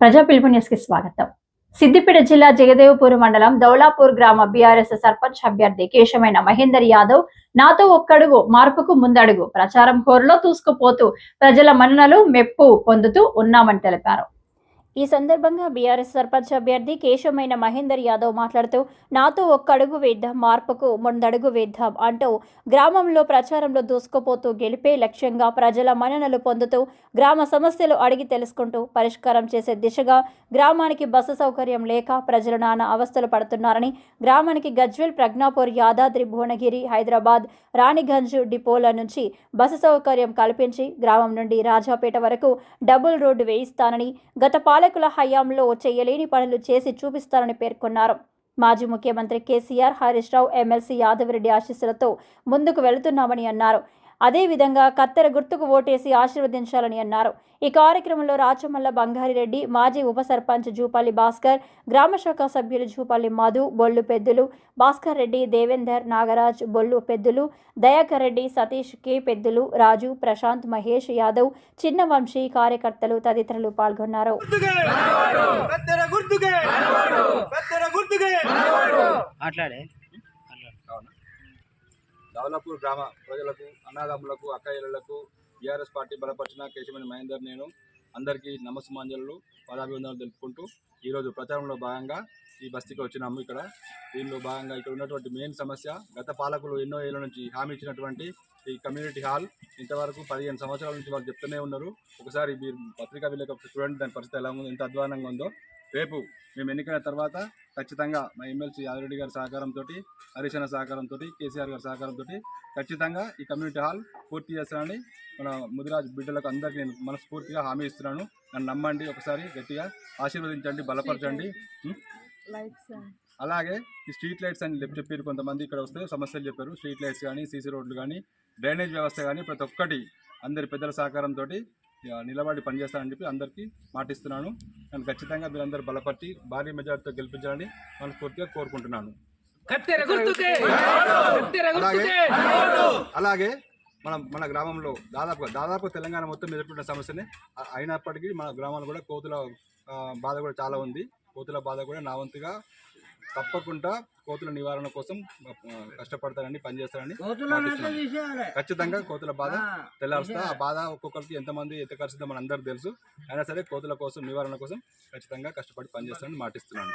ప్రజా పిలుపు న్యూస్కి స్వాగతం. సిద్దిపేట జిల్లా జగదేవపూర్ మండలం దౌలాపూర్ గ్రామ బీఆర్ఎస్ సర్పంచ్ అభ్యర్థి కేశమైన మహేందర్ యాదవ్ నాతో ఒక్కడుగు మార్పుకు ముందడుగు ప్రచారం కోరులో దూసుకుపోతూ ప్రజల మన్ననలు మెప్పు పొందుతూ ఉన్నామని తెలిపారు. ఈ సందర్భంగా బీఆర్ఎస్ సర్పంచ్ అభ్యర్థి కేశమైన మహేందర్ యాదవ్ మాట్లాడుతూ నాతో ఒక్కడుగు వేద్దాం మార్పుకు ముందడుగు వేద్దాం అంటూ గ్రామంలో ప్రచారంలో దూసుకుపోతూ గెలిపే లక్ష్యంగా ప్రజల మన్ననలు పొందుతూ గ్రామ సమస్యలు అడిగి తెలుసుకుంటూ పరిష్కారం చేసే దిశగా గ్రామానికి బస్సు సౌకర్యం లేక ప్రజలు నానా అవస్థలు పడుతున్నారని గ్రామానికి గజ్వెల్ ప్రజ్ఞాపూర్ యాదాద్రి భువనగిరి హైదరాబాద్ రాణిగంజ్ డిపోల నుంచి బస్సు సౌకర్యం కల్పించి గ్రామం నుండి రాజాపేట వరకు డబుల్ రోడ్డు వేయిస్తానని గత పాలకుల హయాంలో చేయలేని పనులు చేసి చూపిస్తారని పేర్కొన్నారు. మాజీ ముఖ్యమంత్రి కేసీఆర్ హరీష్ రావు ఎమ్మెల్సీ యాదవరెడ్డి ఆశీస్సులతో ముందుకు వెళుతున్నామని అన్నారు. అదేవిధంగా కత్తెర గుర్తుకు ఓటేసి ఆశీర్వదించాలని అన్నారు. ఈ కార్యక్రమంలో రాచమల్ల బంగారిరెడ్డి మాజీ ఉప సర్పంచ్ జూపల్లి భాస్కర్ గ్రామ శాఖ సభ్యులు జూపల్లి మధు బొల్లు పెద్దులు భాస్కర్ రెడ్డి దేవేందర్ నాగరాజ్ బొల్లు పెద్దులు దయాకర్ రెడ్డి సతీష్ కె పెద్దులు రాజు ప్రశాంత్ మహేష్ యాదవ్ చిన్న వంశీ కార్యకర్తలు తదితరులు పాల్గొన్నారు. మాట్లాడే? దౌలాపూర్ గ్రామ ప్రజలకు అన్నదమ్ములకు అక్కయ్యలకు బీఆర్ఎస్ పార్టీ బలపరిచిన కేశమణి మహేందర్ నేను అందరికీ నమస్సుమాంజలు పదాభివందనలు తెలుపుకుంటూ ఈరోజు ప్రచారంలో భాగంగా ఈ బస్తీకి వచ్చినాము ఇక్కడ. దీనిలో భాగంగా ఇక్కడ ఉన్నటువంటి మెయిన్ సమస్య గత పాలకులు ఎన్నో ఏళ్ళ నుంచి హామీ ఇచ్చినటువంటి ఈ కమ్యూనిటీ హాల్ ఇంతవరకు పదిహేను సంవత్సరాల నుంచి వాళ్ళు చెప్తూనే ఉన్నారు. ఒకసారి మీరు పత్రికా విలేక చూడండి దాని పరిస్థితి ఎలా ఉందో ఎంత అధ్వానంగా ఉందో. రేపు మేము ఎన్నికైన తర్వాత ఖచ్చితంగా మా ఎమ్మెల్సీ యాదరెడ్డి గారి సహకారంతో హరీష్ అన్న సహకారంతో కేసీఆర్ గారి సహకారంతో ఖచ్చితంగా ఈ కమ్యూనిటీ హాల్ పూర్తి చేస్తానని మన ముదిరాజ్ బిడ్డలకు అందరికీ నేను మనస్ఫూర్తిగా హామీ ఇస్తున్నాను. నన్ను నమ్మండి ఒకసారి గట్టిగా ఆశీర్వదించండి బలపరచండి? అలాగే ఈ స్ట్రీట్ లైట్స్ అని చెప్పి చెప్పారు కొంతమంది ఇక్కడ వస్తే సమస్యలు చెప్పారు. స్ట్రీట్ లైట్స్ కానీ సీసీ రోడ్లు కానీ డ్రైనేజ్ వ్యవస్థ కానీ ప్రతి ఒక్కటి అందరి పెద్దల సహకారంతో నిలబడి పనిచేస్తానని చెప్పి అందరికీ మాటిస్తున్నాను. నేను ఖచ్చితంగా మీరందరూ బలపరిచి భారీ మెజార్టీతో గెలిపించాలని మనస్ఫూర్తిగా కోరుకుంటున్నాను. అలాగే గుర్తుకే! అలాగే మన మన గ్రామంలో దాదాపుగా దాదాపు తెలంగాణ మొత్తం ఎదుర్కొంటున్న సమస్యనే. అయినప్పటికీ మన గ్రామంలో కూడా కోతుల బాధ కూడా చాలా ఉంది. కోతుల బాధ కూడా నా వంతుగా తప్పకుండా కోతుల నివారణ కోసం పనిచేస్తానని మాటిస్తున్నాను. ఖచ్చితంగా కోతుల బాధ తెల్లారుస్తా. ఆ బాధ ఒక్కొక్కరికి ఎంతమంది ఎంత ఖర్చుతో మన అందరికి తెలుసు. అయినా సరే కోతుల కోసం నివారణ కోసం ఖచ్చితంగా కష్టపడి పనిచేస్తానని మాటిస్తున్నాను.